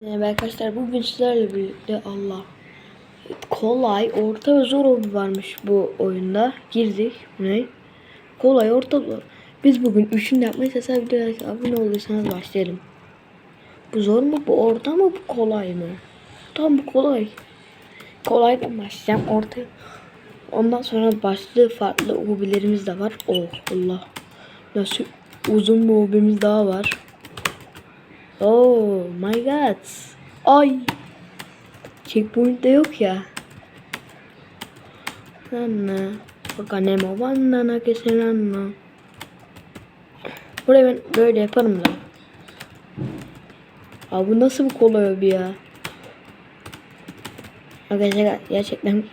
Merhaba arkadaşlar bugün sizlerle birlikte Allah. Kolay orta ve zor hobi varmış bu oyunda. Girdik. Ne? Kolay orta zor. Biz bugün üçünü yapmayı çalışacağız videoya abone olduysanız başlayalım. Bu zor mu bu orta mı bu kolay mı? Tam bu kolay. Kolaydan başlayacağım. Orta. Ondan sonra başlı farklı hobilerimiz de var. Oh Allah. Nasıl uzun bir hobimiz daha var Oh my god. Ay. Checkpoint de yok ya. Anna. Bakanemo bandana kesin anna. Buraya ben böyle yaparım da. Abi bu nasıl bir kolay hobi ya? Arkadaşlar gerçekten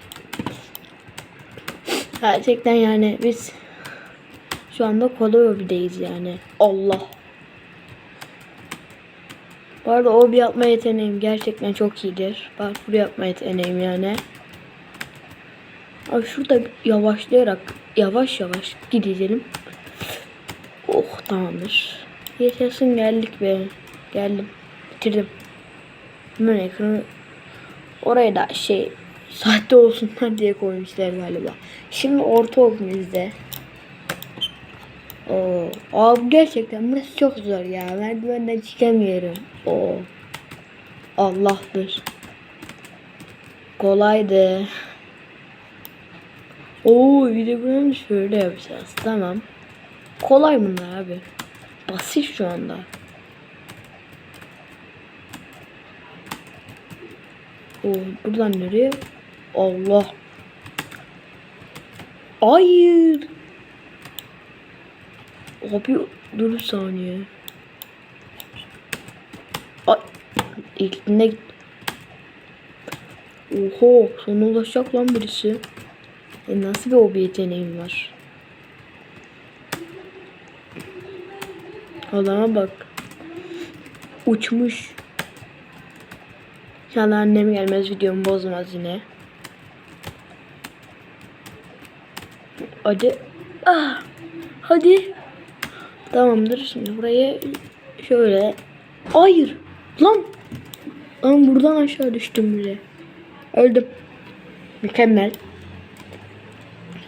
gerçekten yani biz şu anda kolay hobideyiz yani. Allah. Bu arada o bir yapma yeteneğim gerçekten çok iyidir. Parkur yapma yeteneğim yani. Abi şurada yavaşlayarak yavaş yavaş gidelim. Oh tamamdır. Yaşasın geldik be. Geldim. Bitirdim. Hemen ekranı oraya da şey sahte olsunlar diye koymuşlar galiba. Şimdi orta okumuzda. Oo, abi gerçekten burası çok zor ya. Merdivenden çıkamıyorum. Oo. Allah'tır. Kolaydı. Oo bir de bunu şöyle yapacağız. Tamam. Kolay bunlar abi. Basit şu anda. Oo buradan nereye? Allah. Hayır. Abi dur bir saniye. Ay. İlkinde. Oho sana ulaşacak lan birisi. E nasıl bir hobi yeteneğim var? Adama bak. Uçmuş. İnşallah annem gelmez videomu bozmaz yine. Hadi. Ah. Hadi. Tamamdır. Şimdi buraya şöyle. Hayır. Lan. Lan buradan aşağı düştüm bile. Öldüm. Mükemmel.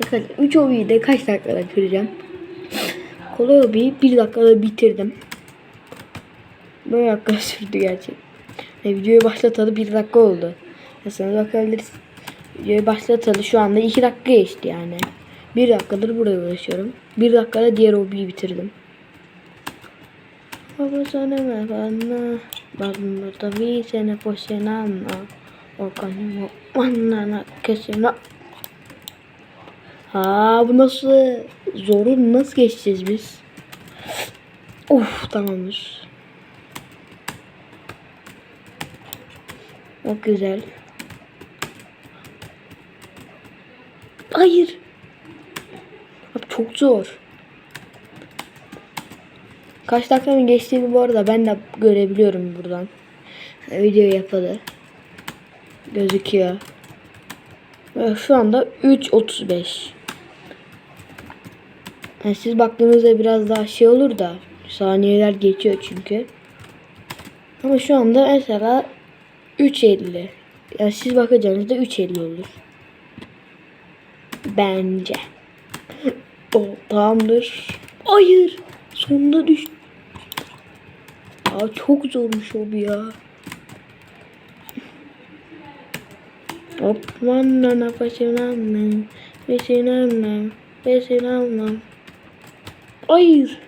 Bakın 3 hobiyi de kaç dakikada kıracağım. Kolay hobiyi 1 dakikada bitirdim. 1 dakika sürdü gerçek. E, videoyu başlatalı 1 dakika oldu. Mesela bakabiliriz. Videoyu başlatalı şu anda 2 dakika geçti yani. 1 dakikadır buraya uğraşıyorum. 1 dakikada diğer hobiyi bitirdim. Baba sana ne bana? Ben burada bir sene boşuna ama Orkanım anlana kesine. Ha bu nasıl zoru nasıl geçeceğiz biz? Of tamamdır. Çok güzel. Hayır. Abi çok zor. Kaç dakikanın geçtiğini bu arada ben de görebiliyorum buradan. Video yapıldı. Gözüküyor. Ve şu anda 3.35. Yani siz baktığınızda biraz daha şey olur da saniyeler geçiyor çünkü. Ama şu anda mesela 3.50. Yani siz bakacağınızda 3.50 olur. Bence. o tamamdır. Hayır. Sonunda düştü. Aa, çok zormuş o bir ya. Hop manana paşinanla peşinanla peşinanla Hayır.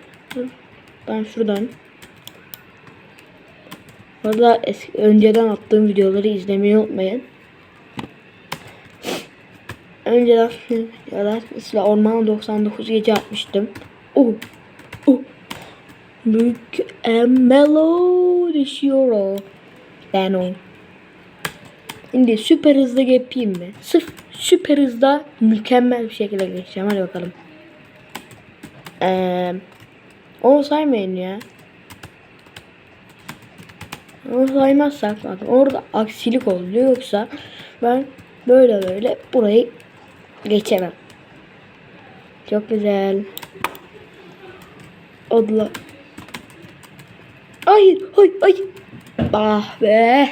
Ben şuradan. Eski, önceden attığım videoları izlemeyi unutmayın. Önceden videolar mesela Orman 99 gece atmıştım. Oh. Oh. Mükemmel düşüyor. Ben o. Şimdi süper hızlı yapayım mı? Sırf süper hızda mükemmel bir şekilde geçeceğim. Hadi bakalım. Ee, onu saymayın ya. Onu saymazsak bakın orada aksilik oluyor yoksa ben böyle böyle burayı geçemem. Çok güzel. Odla. Hayır, hayır, hayır. Ah be.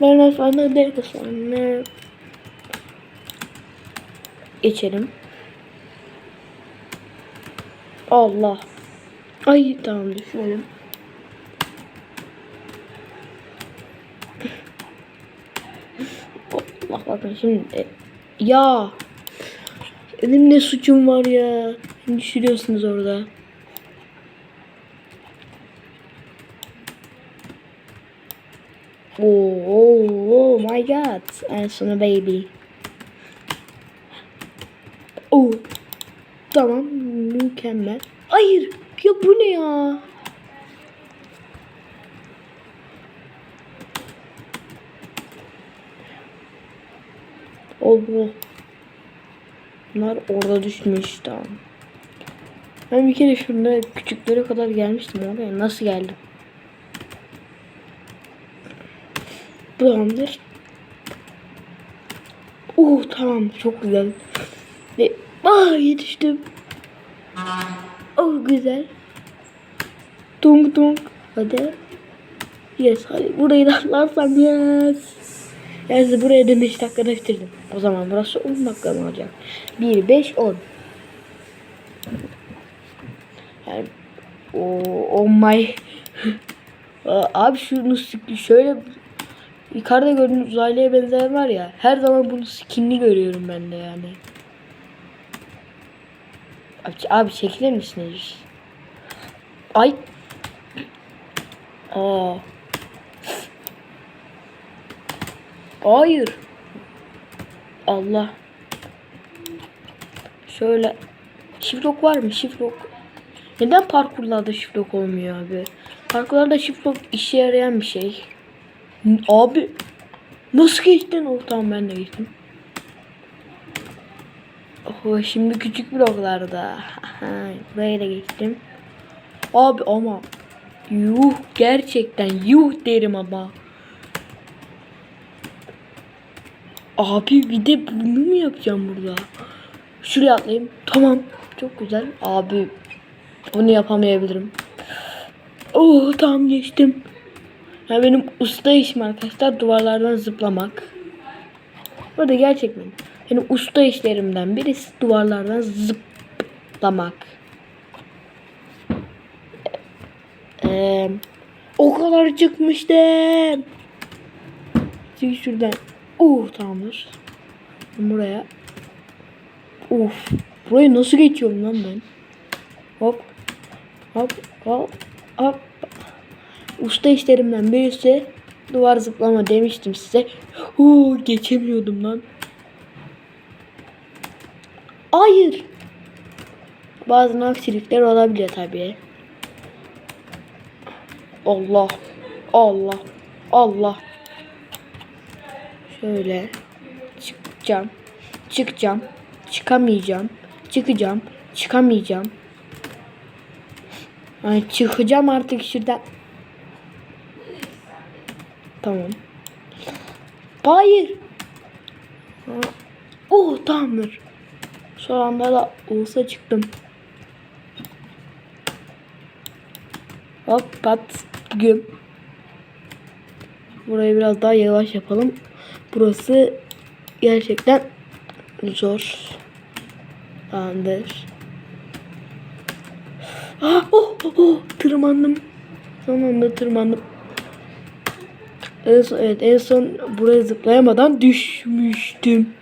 Ben efendim de sonra geçelim. Allah. Ay tamam düşmedim. Allah bakın şimdi. Ya. Benim ne suçum var ya. Düşürüyorsunuz orada. Oh, oh, oh my god. En sona baby. Oh. Tamam mükemmel. Hayır. Ya bu ne ya? Allah. Bunlar orada düşmüş tamam. Ben bir kere şurada küçüklere kadar gelmiştim oraya. Nasıl geldim? Tamamdır. Oh tamam çok güzel. Ve ah yetiştim. Oh güzel. Tung tung. Hadi. Yes hadi burayı da atlarsam yes. Yani buraya da 5 dakikada bitirdim. O zaman burası 10 dakika mı olacak? 1, 5, 10. Yani oh, oh my. Abi şunu şöyle yukarıda gördüğünüz uzaylıya benzeyen var ya. Her zaman bunu skinli görüyorum ben de yani. Abi, abi çekilir misiniz? Ay. Aa. Hayır. Allah. Şöyle. Şiflok var mı? Şiflok. Neden parkurlarda şiflok olmuyor abi? Parkurlarda şiflok işe yarayan bir şey. Abi. Nasıl geçtin? Oh tamam ben de geçtim. Oh, şimdi küçük bloklarda. Da geçtim. Abi ama. Yuh gerçekten yuh derim ama. Abi bir de bunu mu yapacağım burada? Şuraya atlayayım. Tamam. Çok güzel. Abi bunu yapamayabilirim. Oh tamam geçtim. Ya benim usta işim arkadaşlar duvarlardan zıplamak. Burada gerçekten benim usta işlerimden birisi duvarlardan zıplamak. Ee, o kadar çıkmıştım. Çık şuradan. Uh tamamdır. Buraya. Uf. Burayı nasıl geçiyorum lan ben? Hop. Hop. Hop. Hop. Usta işlerimden birisi duvar zıplama demiştim size. Huu geçemiyordum lan. Hayır. Bazı aksilikler olabiliyor tabii. Allah. Allah. Allah. Şöyle çıkacağım. Çıkacağım. Çıkamayacağım. Çıkacağım. Çıkamayacağım. Ay çıkacağım artık şuradan. Tamam. Hayır. Ha. Oh tamamdır. Şu anda da olsa çıktım. Hop pat güm. Burayı biraz daha yavaş yapalım. Burası gerçekten zor. Tamamdır. Ah, oh, oh, oh, tırmandım. Son anda tırmandım. En son, evet en son buraya zıplayamadan düşmüştüm.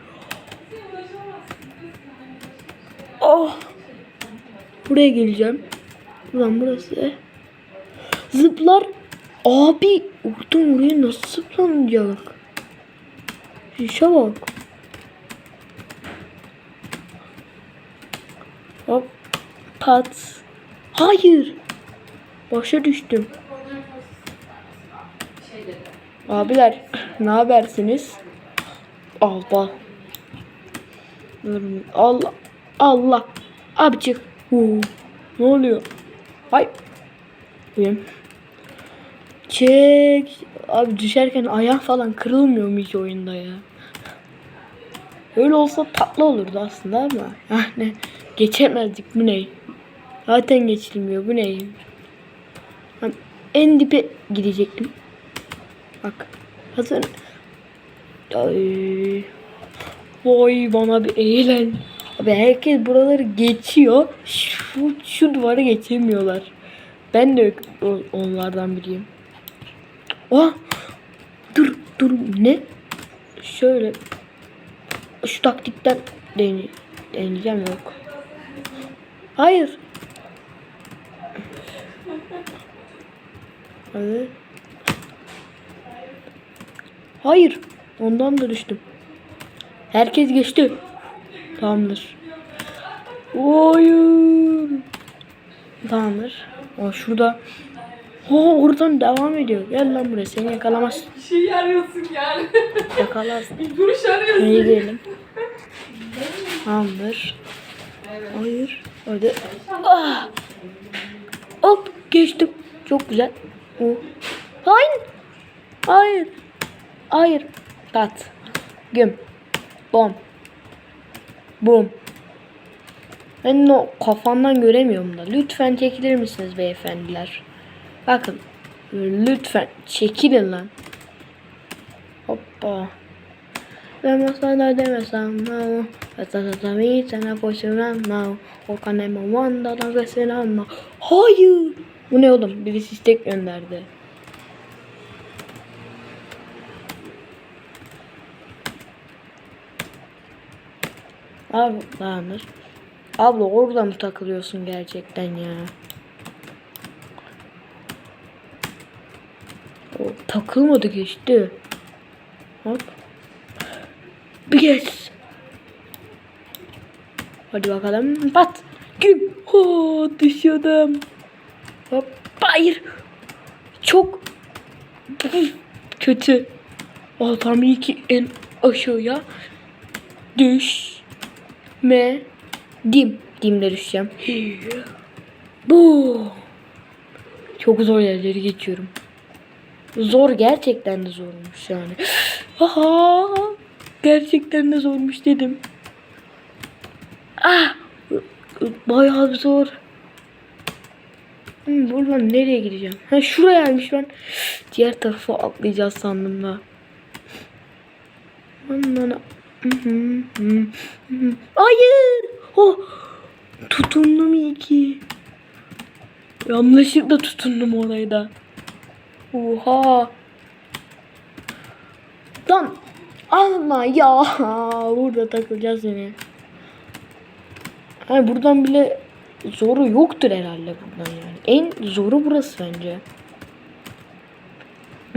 Oh. Buraya geleceğim. Buradan burası. Zıplar. Abi oradan oraya nasıl zıplanacak? İşe bak. Hop. Pat. Hayır. Başa düştüm. Abiler ne habersiniz? Allah. Durun. Allah. Allah. Abi. Ne oluyor? Hay. Benim. Çek. Abi düşerken ayağı falan kırılmıyor mu hiç oyunda ya? Öyle olsa tatlı olurdu aslında ama. Yani geçemezdik bu ne? Zaten geçilmiyor bu ne? En dibe gidecektim. Bak. Hazır. Ay. Vay bana bir eğlen. Abi herkes buraları geçiyor. Şu, şu duvarı geçemiyorlar. Ben de onlardan biriyim. Oh! Dur dur ne? Şöyle şu taktikten dene, deneyeceğim yok. Hayır. Hayır. Hayır. Ondan da düştüm. Herkes geçti. Tamamdır. Hayır. Tamamdır. O şurada. O oradan devam ediyor. Gel lan buraya seni yakalamaz. Bir şey arıyorsun yani. Bir duruş arıyorsun. İyi diyelim. Tamamdır. Evet. Hayır. Hadi. Ah. Hop geçtim. Çok güzel. Oh. Hayır. Hayır. Hayır. Tat. Güm. Bom. Bum. Ben o kafandan göremiyorum da. Lütfen çekilir misiniz beyefendiler? Bakın. Lütfen çekilin lan. Hoppa. Ben sana demesem no. Sana mi sana koşuran no. O kanema wanda da. Hayır. Bu ne oğlum? Birisi istek gönderdi. Abi dayanır. Abla orada mı takılıyorsun gerçekten ya? O takılmadı geçti. Hop. Kez. Hadi bakalım. Pat. Güm. Ho, düşüyordum. Hop. Hayır. Çok kötü. Oh, tam iyi ki en aşağıya düş me dim dimle düşeceğim. Bu çok zor yerleri geçiyorum. Zor gerçekten de zormuş yani. Aha gerçekten de zormuş dedim. Ah bayağı zor. Hmm, buradan nereye gideceğim? Ha şurayaymış ben. Diğer tarafa atlayacağız sandım da. Aman Hayır. Oh. Tutundum iyi ki. Yanlışlıkla tutundum orayı da. Oha. Lan. Alma ya. Burada takılacağız yine. Hani buradan bile zoru yoktur herhalde buradan yani. En zoru burası bence.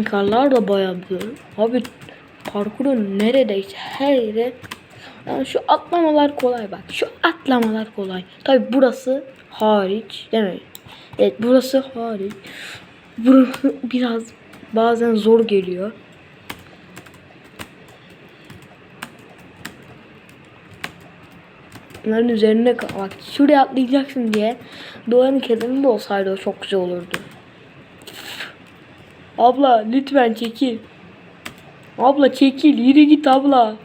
Karlar da bayağı bir. Abi parkurun neredeyse her yere yani şu atlamalar kolay bak. Şu atlamalar kolay. Tabi burası hariç değil mi? Evet burası hariç. Burası biraz bazen zor geliyor. Bunların üzerine bak şuraya atlayacaksın diye duvarın kenarında olsaydı o çok güzel olurdu. Abla lütfen çekil. Abla çekil yürü git abla.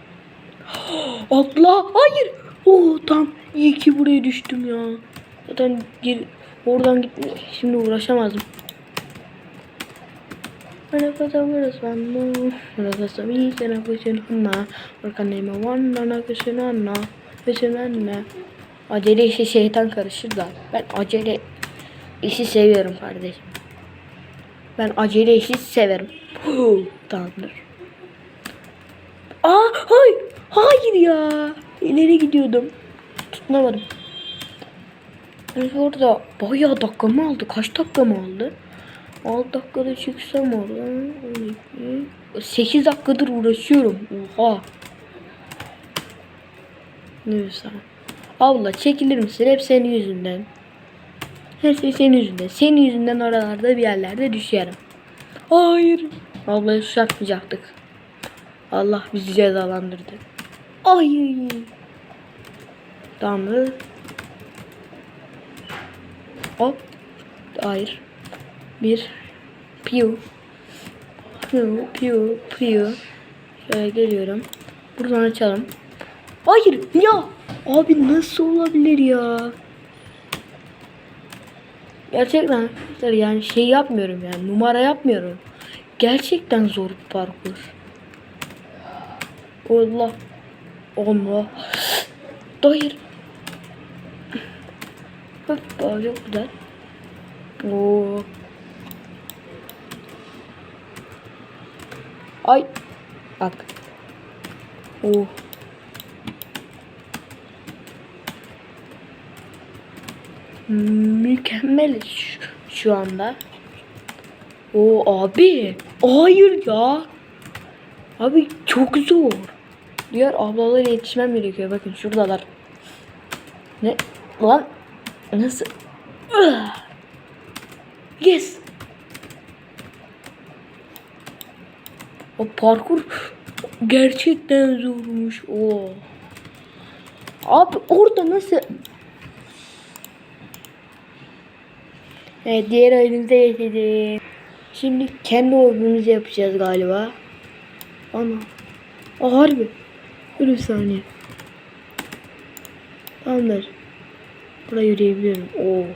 Atla hayır. Oh tam iyi ki buraya düştüm ya. Zaten gir, oradan gitme şimdi uğraşamazdım. Mana kata bersamamu, mana kata mi sana kusenana, berkanema wanda kusenana, kusenana. Acele işe şeytan karışır da ben acele işi seviyorum kardeşim. Ben acele işi severim. Tamamdır. Aa hayır. Hayır ya. İleri gidiyordum. Tutunamadım. Yani orada bayağı dakika mı aldı? Kaç dakika mı aldı? 6 dakikada çıksam oradan 12 8 dakikadır uğraşıyorum. Oha. Neyse. Abla çekilir misin? Hep senin yüzünden. Her şey senin yüzünden. Senin yüzünden oralarda bir yerlerde düşerim. Hayır. Ablayı susatmayacaktık. Allah bizi cezalandırdı. Ay. Tamam mı? Hop. Hayır. Bir. Piu. Piu. Piu. Piu. Şöyle geliyorum. Buradan açalım. Hayır ya. Abi nasıl olabilir ya? Gerçekten yani şey yapmıyorum yani numara yapmıyorum. Gerçekten zor bir parkur. Allah. Allah. Hayır. Hoppa çok güzel. Oo. Ay. Bak. Oh. Mükemmel şu anda. O abi. Hayır ya. Abi çok zor. Diğer ablalara yetişmem gerekiyor. Bakın şuradalar. Ne? Lan. Nasıl? Yes. O parkur gerçekten zormuş. O. Abi orada nasıl? Evet diğer oyunumuza geçelim. Şimdi kendi oyunumuzu yapacağız galiba. Ana. Aa, harbi. Dur bir saniye. Tamamdır. Buraya yürüyebiliyorum. Oo.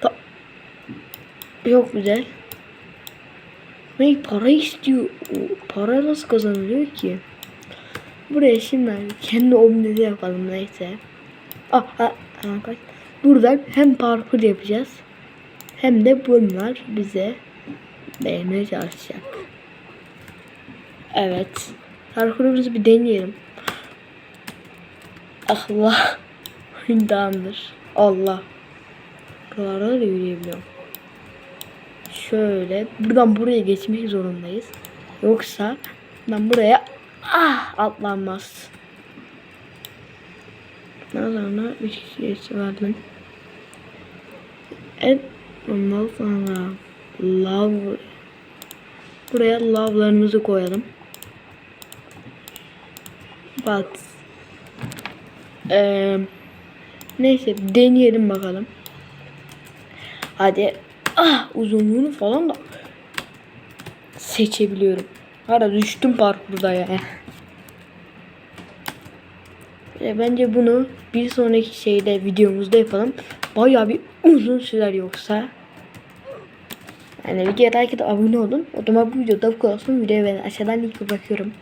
Ta Çok güzel. Ne para istiyor. Para nasıl kazanılıyor ki? Buraya şimdi kendi omnede yapalım neyse. Ah, ah, ah. Buradan hem parkur yapacağız. Hem de bunlar bize değmeye çalışacak. Evet. Parkurumuzu bir deneyelim. Allah. Tamamdır. Allah. Buralarda da yürüyebiliyorum. Şöyle. Buradan buraya geçmek zorundayız. Yoksa ben buraya ah atlanmaz. Daha sonra bir kişi vardı. Evet. Ondan sonra love buraya love'larımızı koyalım. Bak. Ee, neyse deneyelim bakalım. Hadi. Ah uzunluğunu falan da seçebiliyorum. Hala düştüm parkurda ya. E, bence bunu bir sonraki şeyde videomuzda yapalım. Bayağı bir uzun sürer yoksa. Yani videoya like abone olun. O zaman bu videoda bu kadar olsun. Videoya ben aşağıdan linki bırakıyorum.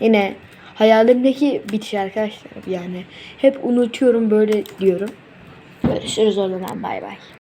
Yine hayalimdeki bitiş arkadaşlar. Yani hep unutuyorum böyle diyorum. Görüşürüz o zaman bay bay.